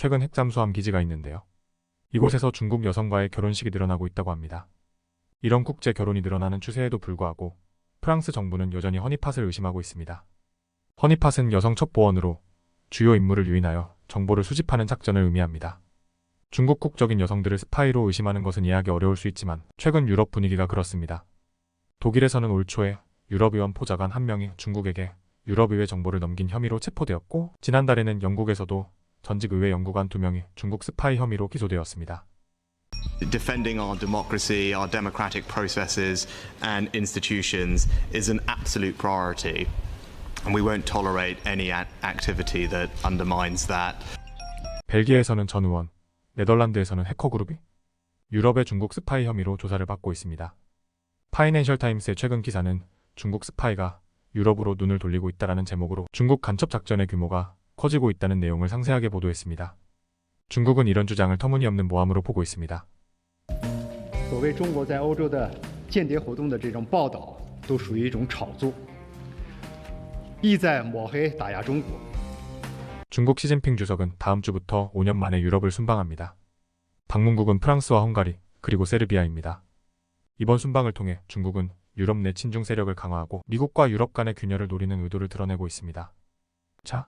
최근 핵잠수함 기지가 있는데요. 이곳에서 중국 여성과의 결혼식이 늘어나고 있다고 합니다. 이런 국제 결혼이 늘어나는 추세에도 불구하고 프랑스 정부는 여전히 허니팟을 의심하고 있습니다. 허니팟은 여성 첩보원으로 주요 인물을 유인하여 정보를 수집하는 작전을 의미합니다. 중국 국적인 여성들을 스파이로 의심하는 것은 이해하기 어려울 수 있지만 최근 유럽 분위기가 그렇습니다. 독일에서는 올 초에 유럽의원 포자관 한 명이 중국에게 유럽의회 정보를 넘긴 혐의로 체포되었고 지난달에는 영국에서도 전직 의회 연구관 두 명이 중국 스파이 혐의로 기소되었습니다. defending our democracy, our democratic processes and institutions is an absolute priority. And we won't tolerate any activity that undermines that. 벨기에에서는 전 의원, 네덜란드에서는 해커 그룹이 유럽의 중국 스파이 혐의로 조사를 받고 있습니다. 파이낸셜 타임스의 최근 기사는 중국 스파이가 유럽으로 눈을 돌리고 있다라는 제목으로 중국 간첩 작전의 규모가 커지고 있다는 내용을 상세하게 보도했습니다. 중국은 이런 주장을 터무니없는 모함으로 보고 있습니다. 所谓中国在欧洲的间谍活动的这种报道，都属于一种炒作，意在抹黑打压中国。 중국 시진핑 주석은 다음 주부터 5년 만에 유럽을 순방합니다. 방문국은 프랑스와 헝가리, 그리고 세르비아입니다. 이번 순방을 통해 중국은 유럽 내 친중 세력을 강화하고 미국과 유럽 간의 균열을 노리는 의도를 드러내고 있습니다. 자,